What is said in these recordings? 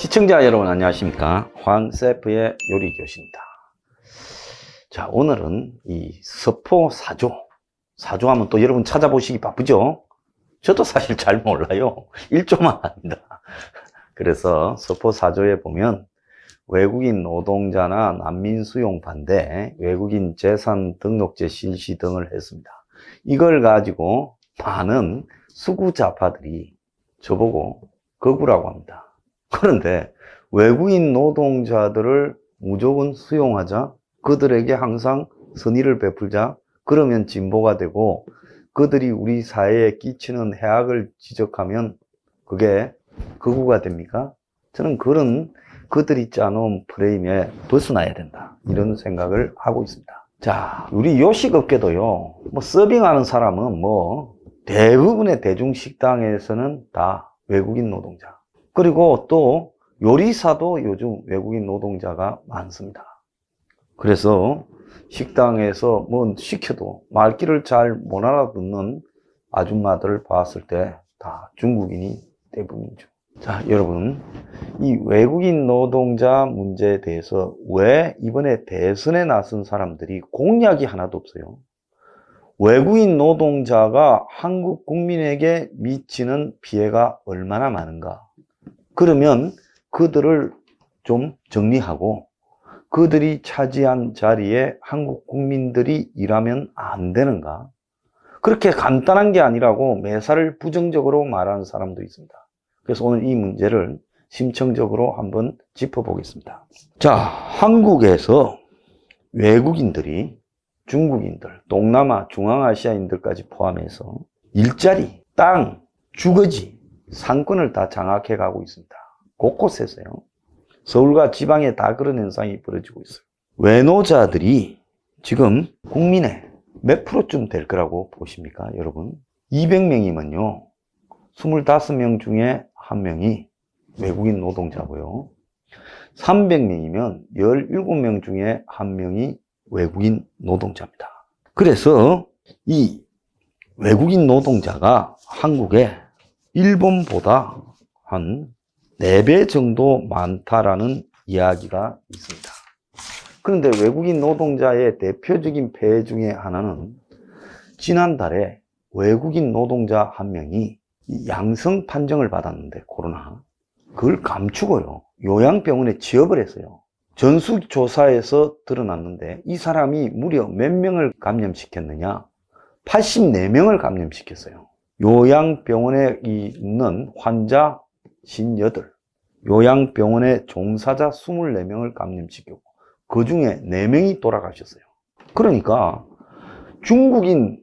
시청자 여러분 안녕하십니까? 황세프의 요리교시입니다. 자 오늘은 이 서포 사조 사조하면 또 여러분 찾아보시기 바쁘죠? 저도 사실 잘 몰라요. 1조만 합니다. 그래서 서포 사조에 보면 외국인 노동자나 난민 수용 반대 외국인 재산 등록제 실시 등을 했습니다. 이걸 가지고 많은 수구자파들이 저보고 거구라고 합니다 그런데 외국인 노동자들을 무조건 수용하자. 그들에게 항상 선의를 베풀자. 그러면 진보가 되고 그들이 우리 사회에 끼치는 해악을 지적하면 그게 극우가 됩니까? 저는 그런 그들이 짜놓은 프레임에 벗어나야 된다. 이런 생각을 하고 있습니다. 자 우리 요식업계도요. 뭐 서빙하는 사람은 뭐 대부분의 대중식당에서는 다 외국인 노동자 그리고 또 요리사도 요즘 외국인 노동자가 많습니다. 그래서 식당에서 뭐 시켜도 말귀를 잘 못 알아듣는 아줌마들을 봤을 때 다 중국인이 대부분이죠. 자, 여러분, 이 외국인 노동자 문제에 대해서 왜 이번에 대선에 나선 사람들이 공약이 하나도 없어요? 외국인 노동자가 한국 국민에게 미치는 피해가 얼마나 많은가? 그러면 그들을 좀 정리하고 그들이 차지한 자리에 한국 국민들이 일하면 안 되는가? 그렇게 간단한 게 아니라고 매사를 부정적으로 말하는 사람도 있습니다. 그래서 오늘 이 문제를 심층적으로 한번 짚어보겠습니다. 자, 한국에서 외국인들이 중국인들, 동남아, 중앙아시아인들까지 포함해서 일자리, 땅, 주거지, 상권을 다 장악해 가고 있습니다. 곳곳에서요. 서울과 지방에 다 그런 현상이 벌어지고 있어요. 외노자들이 지금 국민의 몇 프로쯤 될 거라고 보십니까, 여러분? 200명이면요. 25명 중에 한 명이 외국인 노동자고요. 300명이면 17명 중에 한 명이 외국인 노동자입니다. 그래서 이 외국인 노동자가 한국에 일본보다 한 4배 정도 많다라는 이야기가 있습니다. 그런데 외국인 노동자의 대표적인 폐해 중에 하나는 지난달에 외국인 노동자 한 명이 양성 판정을 받았는데 코로나 그걸 감추고요. 요양병원에 취업을 했어요. 전수조사에서 드러났는데 이 사람이 무려 몇 명을 감염시켰느냐? 84명을 감염시켰어요 요양병원에 있는 환자 58, 요양병원의 종사자 24명을 감염시켰고, 그 중에 4명이 돌아가셨어요. 그러니까 중국인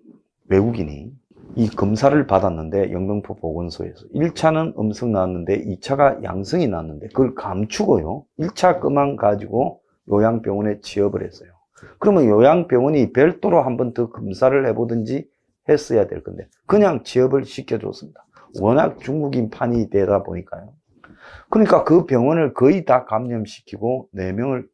외국인이 이 검사를 받았는데 영등포 보건소에서 1차는 음성 나왔는데 2차가 양성이 나왔는데 그걸 감추고요. 1차 것만 가지고 요양병원에 취업을 했어요. 그러면 요양병원이 별도로 한 번 더 검사를 해보든지 했어야 될 건데 그냥 취업을 시켜줬습니다. 워낙 중국인 판이 되다 보니까요. 그러니까 그 병원을 거의 다 감염시키고 4명을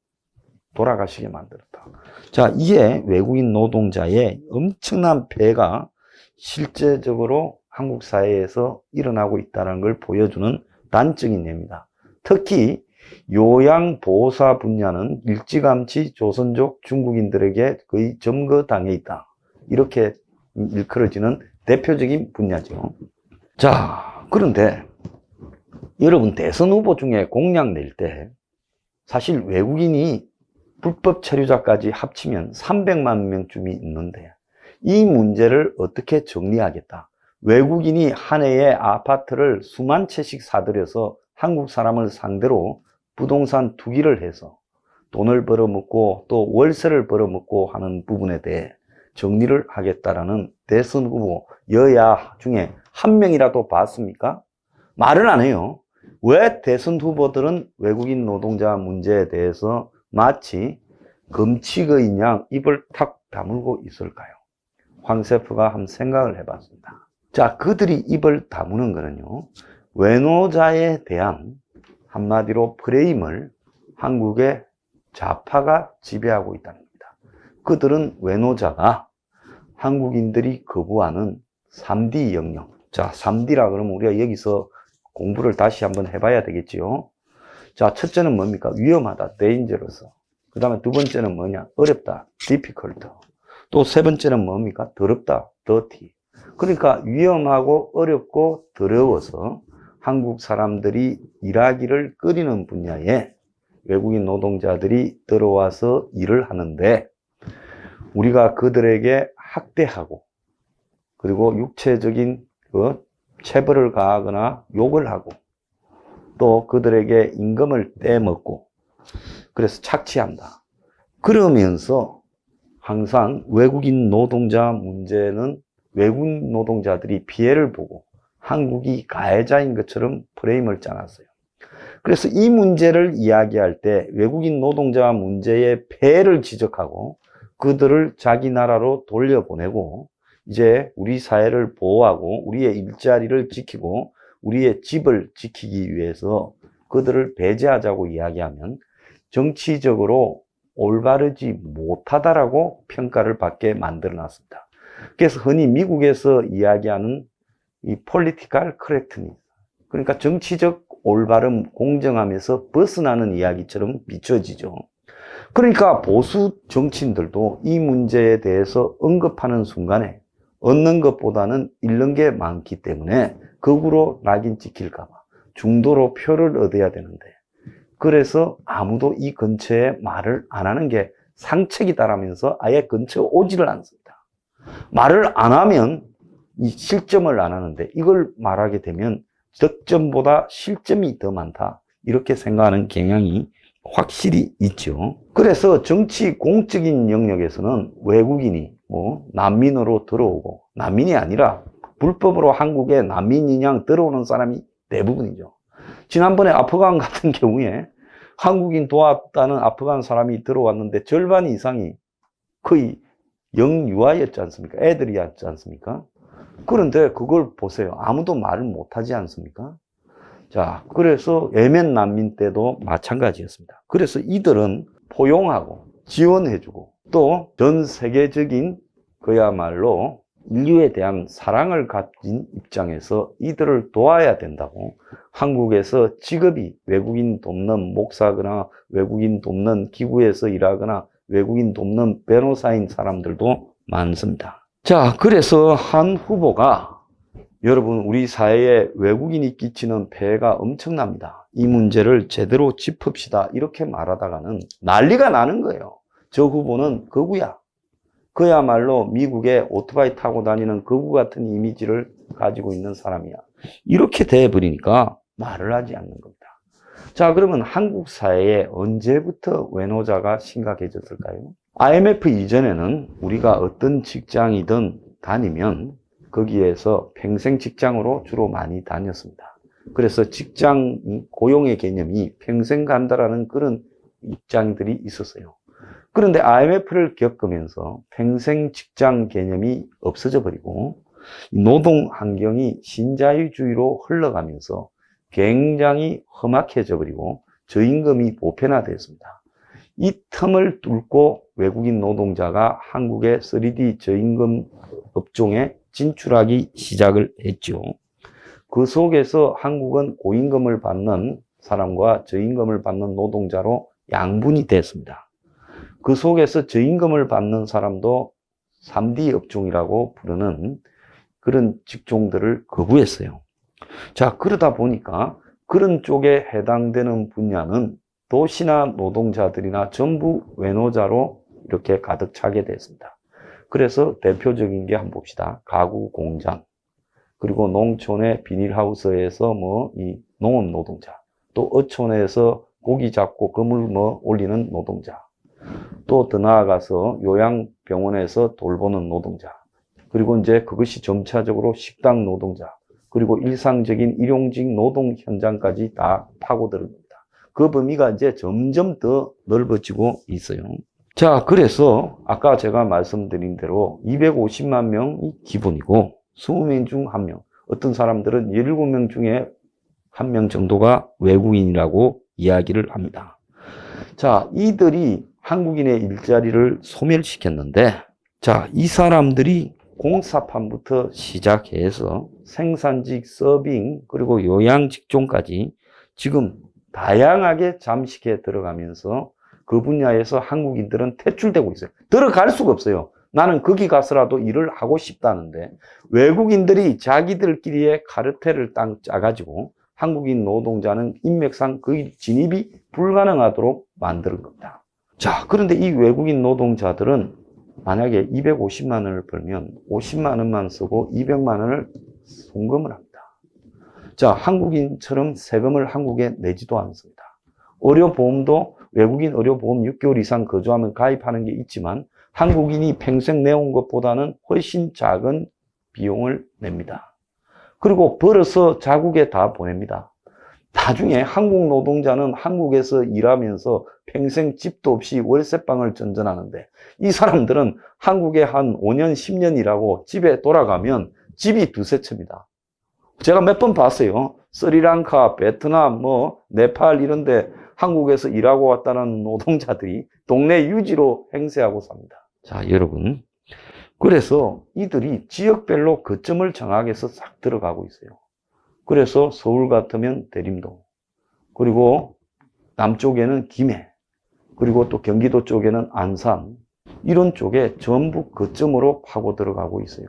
돌아가시게 만들었다. 자, 이게 외국인 노동자의 엄청난 폐가 실제적으로 한국 사회에서 일어나고 있다는 걸 보여주는 단적인 예입니다. 특히 요양보호사 분야는 일찌감치 조선족 중국인들에게 거의 점거당해 있다. 이렇게 일컬어지는 대표적인 분야죠. 자, 그런데 여러분 대선 후보 중에 공약 낼 때 사실 외국인이 불법 체류자까지 합치면 300만 명쯤이 있는데 이 문제를 어떻게 정리하겠다. 외국인이 한 해에 아파트를 수만 채씩 사들여서 한국 사람을 상대로 부동산 투기를 해서 돈을 벌어먹고 또 월세를 벌어먹고 하는 부분에 대해 정리를 하겠다라는 대선 후보 여야 중에 한 명이라도 봤습니까? 말을 안 해요. 왜 대선 후보들은 외국인 노동자 문제에 대해서 마치 금치거인 양 입을 탁 다물고 있을까요? 황세프가 한번 생각을 해봤습니다. 자, 그들이 입을 다무는 거는요, 외노자에 대한 한마디로 프레임을 한국의 좌파가 지배하고 있다는 겁니다. 그들은 외노자가 한국인들이 거부하는 3D 영역. 자, 3D라 그러면 우리가 여기서 공부를 다시 한번 해봐야 되겠지요. 자, 첫째는 뭡니까? 위험하다, dangerous. 그 다음에 두 번째는 뭐냐? 어렵다, difficult. 또 세 번째는 뭡니까? 더럽다, dirty. 그러니까 위험하고 어렵고 더러워서 한국 사람들이 일하기를 꺼리는 분야에 외국인 노동자들이 들어와서 일을 하는데 우리가 그들에게 학대하고 그리고 육체적인 그 체벌을 가하거나 욕을 하고 또 그들에게 임금을 떼먹고 그래서 착취한다. 그러면서 항상 외국인 노동자 문제는 외국인 노동자들이 피해를 보고 한국이 가해자인 것처럼 프레임을 짜놨어요. 그래서 이 문제를 이야기할 때 외국인 노동자 문제의 폐해를 지적하고 그들을 자기 나라로 돌려보내고 이제 우리 사회를 보호하고 우리의 일자리를 지키고 우리의 집을 지키기 위해서 그들을 배제하자고 이야기하면 정치적으로 올바르지 못하다라고 평가를 받게 만들어 놨습니다. 그래서 흔히 미국에서 이야기하는 이 political correctness. 그러니까 정치적 올바름, 공정함에서 벗어나는 이야기처럼 비춰지죠. 그러니까 보수 정치인들도 이 문제에 대해서 언급하는 순간에 얻는 것보다는 잃는 게 많기 때문에 거꾸로 낙인 찍힐까봐 중도로 표를 얻어야 되는데 그래서 아무도 이 근처에 말을 안 하는 게 상책이다라면서 아예 근처에 오지를 않습니다. 말을 안 하면 이 실점을 안 하는데 이걸 말하게 되면 득점보다 실점이 더 많다. 이렇게 생각하는 경향이 확실히 있죠. 그래서 정치 공적인 영역에서는 외국인이 뭐 난민으로 들어오고 난민이 아니라 불법으로 한국에 난민이냥 들어오는 사람이 대부분이죠. 지난번에 아프간 같은 경우에 한국인 도왔다는 아프간 사람이 들어왔는데 절반 이상이 거의 영유아였지 않습니까? 애들이었지 않습니까? 그런데 그걸 보세요. 아무도 말을 못하지 않습니까? 자, 그래서 예멘 난민 때도 마찬가지였습니다. 그래서 이들은 포용하고 지원해주고 또 전 세계적인 그야말로 인류에 대한 사랑을 가진 입장에서 이들을 도와야 된다고 한국에서 직업이 외국인 돕는 목사거나 외국인 돕는 기구에서 일하거나 외국인 돕는 변호사인 사람들도 많습니다. 자, 그래서 한 후보가 여러분, 우리 사회에 외국인이 끼치는 폐해가 엄청납니다. 이 문제를 제대로 짚읍시다. 이렇게 말하다가는 난리가 나는 거예요. 저 후보는 거구야. 그야말로 미국에 오토바이 타고 다니는 거구 같은 이미지를 가지고 있는 사람이야. 이렇게 돼버리니까 말을 하지 않는 겁니다. 자, 그러면 한국 사회에 언제부터 외노자가 심각해졌을까요? IMF 이전에는 우리가 어떤 직장이든 다니면 거기에서 평생 직장으로 주로 많이 다녔습니다. 그래서 직장 고용의 개념이 평생 간다라는 그런 입장들이 있었어요. 그런데 IMF를 겪으면서 평생 직장 개념이 없어져 버리고 노동 환경이 신자유주의로 흘러가면서 굉장히 험악해져 버리고 저임금이 보편화되었습니다. 이 틈을 뚫고 외국인 노동자가 한국의 3D 저임금 업종에 진출하기 시작을 했죠. 그 속에서 한국은 고임금을 받는 사람과 저임금을 받는 노동자로 양분이 됐습니다. 그 속에서 저임금을 받는 사람도 3D 업종이라고 부르는 그런 직종들을 거부했어요. 자, 그러다 보니까 그런 쪽에 해당되는 분야는 도시나 노동자들이나 전부 외노자로 이렇게 가득 차게 됐습니다. 그래서 대표적인 게 한번 봅시다. 가구 공장, 그리고 농촌의 비닐하우스에서 뭐 이 농업 노동자, 또 어촌에서 고기 잡고 그물 뭐 올리는 노동자, 또 더 나아가서 요양병원에서 돌보는 노동자, 그리고 이제 그것이 점차적으로 식당 노동자, 그리고 일상적인 일용직 노동 현장까지 다 파고들습니다. 그 범위가 이제 점점 더 넓어지고 있어요. 자, 그래서 아까 제가 말씀드린 대로 250만 명이 기본이고 20명 중 1명, 어떤 사람들은 17명 중에 1명 정도가 외국인이라고 이야기를 합니다. 자, 이들이 한국인의 일자리를 소멸시켰는데, 자, 이 사람들이 공사판부터 시작해서 생산직, 서빙, 그리고 요양 직종까지 지금 다양하게 잠식해 들어가면서 그 분야에서 한국인들은 퇴출되고 있어요. 들어갈 수가 없어요. 나는 거기 가서라도 일을 하고 싶다는데 외국인들이 자기들끼리의 카르텔을 땅 짜가지고 한국인 노동자는 인맥상 거의 진입이 불가능하도록 만드는 겁니다. 자, 그런데 이 외국인 노동자들은 만약에 250만 원을 벌면 50만 원만 쓰고 200만 원을 송금을 합니다. 자, 한국인처럼 세금을 한국에 내지도 않습니다. 의료보험도 외국인 의료보험 6개월 이상 거주하면 가입하는 게 있지만 한국인이 평생 내온 것보다는 훨씬 작은 비용을 냅니다. 그리고 벌어서 자국에 다 보냅니다. 나중에 한국 노동자는 한국에서 일하면서 평생 집도 없이 월세방을 전전하는데 이 사람들은 한국에 한 5년, 10년 일하고 집에 돌아가면 집이 두세 채입니다. 제가 몇 번 봤어요. 스리랑카, 베트남, 뭐 네팔 이런데 한국에서 일하고 왔다는 노동자들이 동네 유지로 행세하고 삽니다. 자, 여러분. 그래서 이들이 지역별로 거점을 정하게해서 싹 들어가고 있어요. 그래서 서울 같으면 대림동, 그리고 남쪽에는 김해, 그리고 또 경기도 쪽에는 안산, 이런 쪽에 전부 거점으로 파고 들어가고 있어요.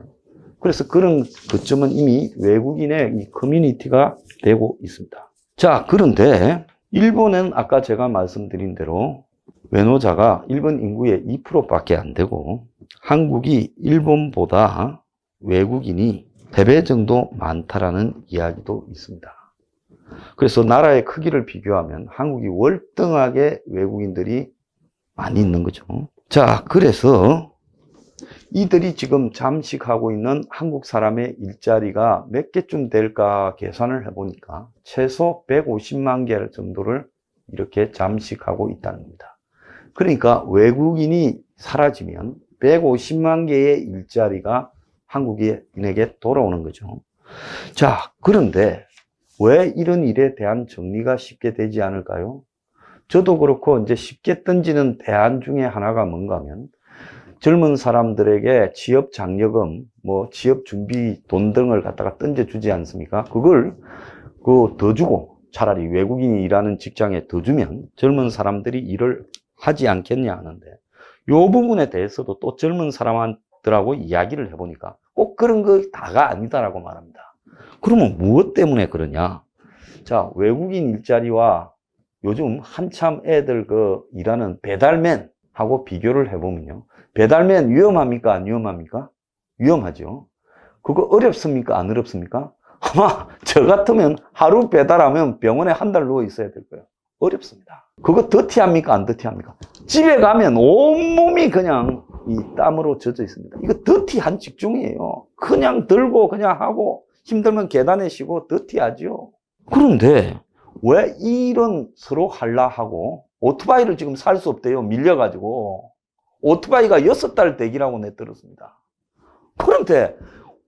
그래서 그런 거점은 이미 외국인의 이 커뮤니티가 되고 있습니다. 자, 그런데 일본은 아까 제가 말씀드린 대로 외노자가 일본 인구의 2%밖에 안 되고 한국이 일본보다 외국인이 3배 정도 많다라는 이야기도 있습니다. 그래서 나라의 크기를 비교하면 한국이 월등하게 외국인들이 많이 있는 거죠. 자, 그래서 이들이 지금 잠식하고 있는 한국 사람의 일자리가 몇 개쯤 될까 계산을 해보니까 최소 150만 개 정도를 이렇게 잠식하고 있다는 겁니다. 그러니까 외국인이 사라지면 150만 개의 일자리가 한국인에게 돌아오는 거죠. 자, 그런데 왜 이런 일에 대한 정리가 쉽게 되지 않을까요? 저도 그렇고 이제 쉽게 던지는 대안 중에 하나가 뭔가 하면 젊은 사람들에게 취업 장려금, 뭐 취업 준비 돈 등을 갖다가 던져주지 않습니까? 그걸 그 더 주고 차라리 외국인이 일하는 직장에 더 주면 젊은 사람들이 일을 하지 않겠냐 하는데 요 부분에 대해서도 또 젊은 사람들하고 이야기를 해보니까 꼭 그런 거 다가 아니다라고 말합니다. 그러면 무엇 때문에 그러냐? 자, 외국인 일자리와 요즘 한참 애들 그 일하는 배달맨하고 비교를 해보면요. 배달맨 위험합니까? 안 위험합니까? 위험하죠. 그거 어렵습니까? 안 어렵습니까? 아마 저 같으면 하루 배달하면 병원에 한 달 누워 있어야 될 거예요. 어렵습니다. 그거 더티합니까? 안 더티합니까? 집에 가면 온몸이 그냥 이 땀으로 젖어 있습니다. 이거 더티한 직종이에요. 그냥 들고 그냥 하고 힘들면 계단에 쉬고 더티하죠. 그런데 왜 이런 서로 할라 하고 오토바이를 지금 살 수 없대요. 밀려가지고. 오토바이가 여섯 달 대기라고 내들었습니다. 그런데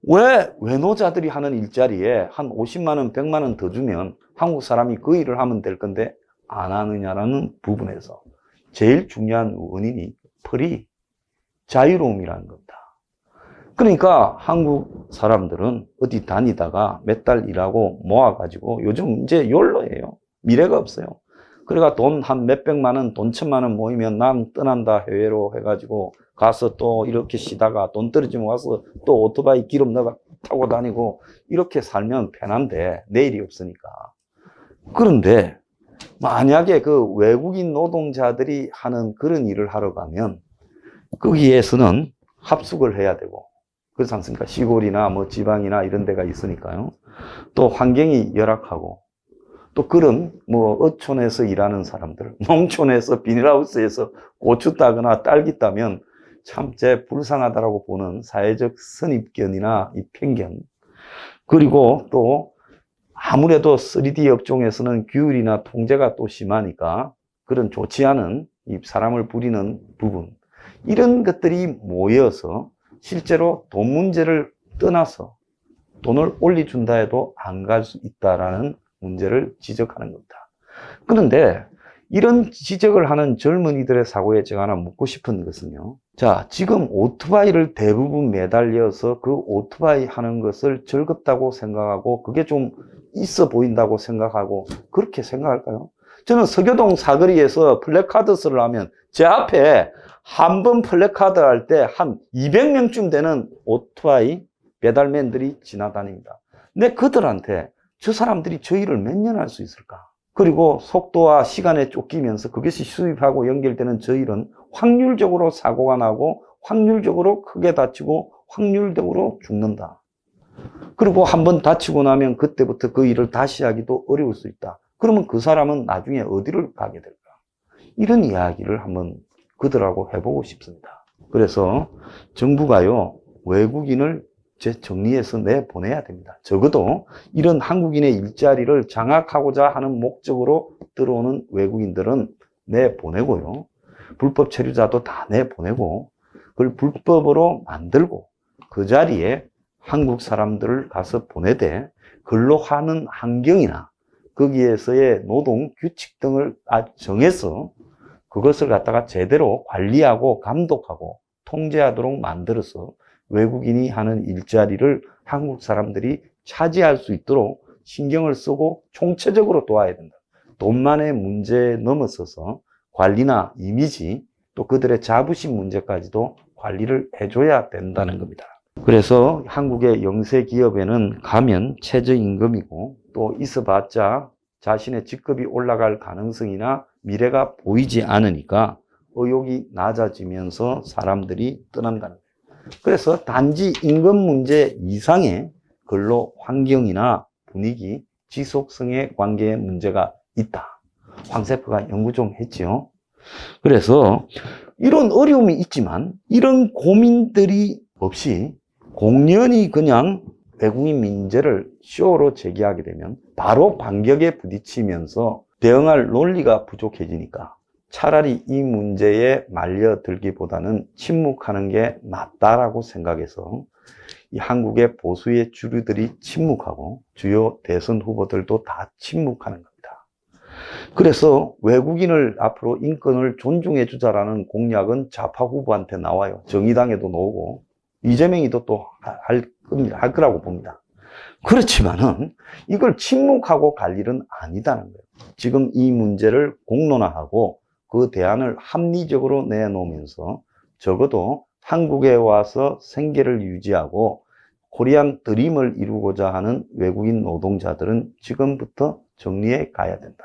왜 외노자들이 하는 일자리에 한 50만 원, 100만 원 더 주면 한국 사람이 그 일을 하면 될 건데 안 하느냐라는 부분에서 제일 중요한 원인이 펄이 자유로움이라는 겁니다. 그러니까 한국 사람들은 어디 다니다가 몇 달 일하고 모아가지고 요즘 이제 욜로예요. 미래가 없어요. 그러니까 돈 한 몇백만 원, 돈 천만 원 모이면 난 떠난다 해외로 해가지고 가서 또 이렇게 쉬다가 돈 떨어지면 와서 또 오토바이 기름 넣어 타고 다니고 이렇게 살면 편한데 내일이 없으니까. 그런데 만약에 그 외국인 노동자들이 하는 그런 일을 하러 가면 거기에서는 합숙을 해야 되고 그렇지 않습니까? 시골이나 뭐 지방이나 이런 데가 있으니까요. 또 환경이 열악하고 또 그런 뭐 어촌에서 일하는 사람들, 농촌에서 비닐하우스에서 고추 따거나 딸기 따면 참 제 불쌍하다라고 보는 사회적 선입견이나 이 편견. 그리고 또 아무래도 3D 업종에서는 규율이나 통제가 또 심하니까 그런 좋지 않은 이 사람을 부리는 부분. 이런 것들이 모여서 실제로 돈 문제를 떠나서 돈을 올려준다 해도 안 갈 수 있다라는 문제를 지적하는 겁니다. 그런데 이런 지적을 하는 젊은이들의 사고에 제가 하나 묻고 싶은 것은요. 자, 지금 오토바이를 대부분 매달려서 그 오토바이 하는 것을 즐겁다고 생각하고 그게 좀 있어 보인다고 생각하고 그렇게 생각할까요? 저는 서교동 사거리에서 플래카드스를 하면 제 앞에 한 번 플래카드 할 때 한 200명쯤 되는 오토바이 배달맨들이 지나다닙니다. 근데 그들한테 저 사람들이 저 일을 몇 년 할 수 있을까? 그리고 속도와 시간에 쫓기면서 그것이 수입하고 연결되는 저 일은 확률적으로 사고가 나고 확률적으로 크게 다치고 확률적으로 죽는다. 그리고 한번 다치고 나면 그때부터 그 일을 다시 하기도 어려울 수 있다. 그러면 그 사람은 나중에 어디를 가게 될까? 이런 이야기를 한번 그들하고 해보고 싶습니다. 그래서 정부가요, 외국인을 제 정리해서 내보내야 됩니다. 적어도 이런 한국인의 일자리를 장악하고자 하는 목적으로 들어오는 외국인들은 내보내고요. 불법 체류자도 다 내보내고, 그걸 불법으로 만들고, 그 자리에 한국 사람들을 가서 보내되, 근로하는 환경이나 거기에서의 노동 규칙 등을 아- 정해서 그것을 갖다가 제대로 관리하고 감독하고 통제하도록 만들어서 외국인이 하는 일자리를 한국 사람들이 차지할 수 있도록 신경을 쓰고 총체적으로 도와야 된다. 돈만의 문제에 넘어서서 관리나 이미지 또 그들의 자부심 문제까지도 관리를 해줘야 된다는 겁니다. 그래서 한국의 영세 기업에는 가면 최저임금이고 또 있어봤자 자신의 직급이 올라갈 가능성이나 미래가 보이지 않으니까 의욕이 낮아지면서 사람들이 떠난다는 거예요. 그래서 단지 임금 문제 이상의 근로 환경이나 분위기, 지속성의 관계에 문제가 있다. 황세프가 연구 좀 했지요. 그래서 이런 어려움이 있지만 이런 고민들이 없이 공연히 그냥 외국인 민재를 쇼로 제기하게 되면 바로 반격에 부딪히면서 대응할 논리가 부족해지니까 차라리 이 문제에 말려들기보다는 침묵하는 게 낫다라고 생각해서 이 한국의 보수의 주류들이 침묵하고 주요 대선 후보들도 다 침묵하는 겁니다. 그래서 외국인을 앞으로 인권을 존중해 주자라는 공약은 좌파 후보한테 나와요. 정의당에도 나오고 이재명이도 또 할 겁니다. 할 거라고 봅니다. 그렇지만은 이걸 침묵하고 갈 일은 아니다는 거예요. 지금 이 문제를 공론화하고 그 대안을 합리적으로 내놓으면서 적어도 한국에 와서 생계를 유지하고 코리안 드림을 이루고자 하는 외국인 노동자들은 지금부터 정리해 가야 된다.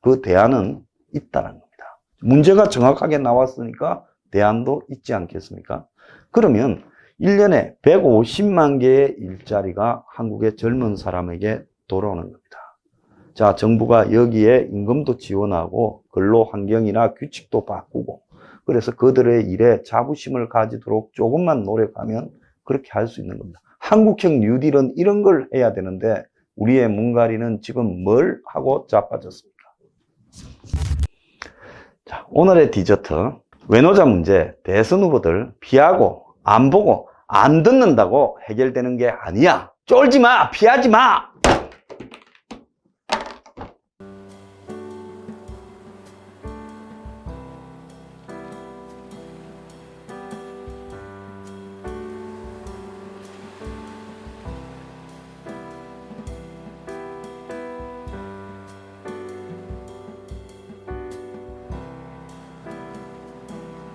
그 대안은 있다는 겁니다. 문제가 정확하게 나왔으니까 대안도 있지 않겠습니까? 그러면 1년에 150만 개의 일자리가 한국의 젊은 사람에게 돌아오는 겁니다. 자, 정부가 여기에 임금도 지원하고 근로 환경이나 규칙도 바꾸고 그래서 그들의 일에 자부심을 가지도록 조금만 노력하면 그렇게 할 수 있는 겁니다. 한국형 뉴딜은 이런 걸 해야 되는데 우리의 문가리는 지금 뭘 하고 자빠졌습니까? 자, 오늘의 디저트 외노자 문제 대선 후보들 피하고 안 보고 안 듣는다고 해결되는 게 아니야. 쫄지 마, 피하지 마.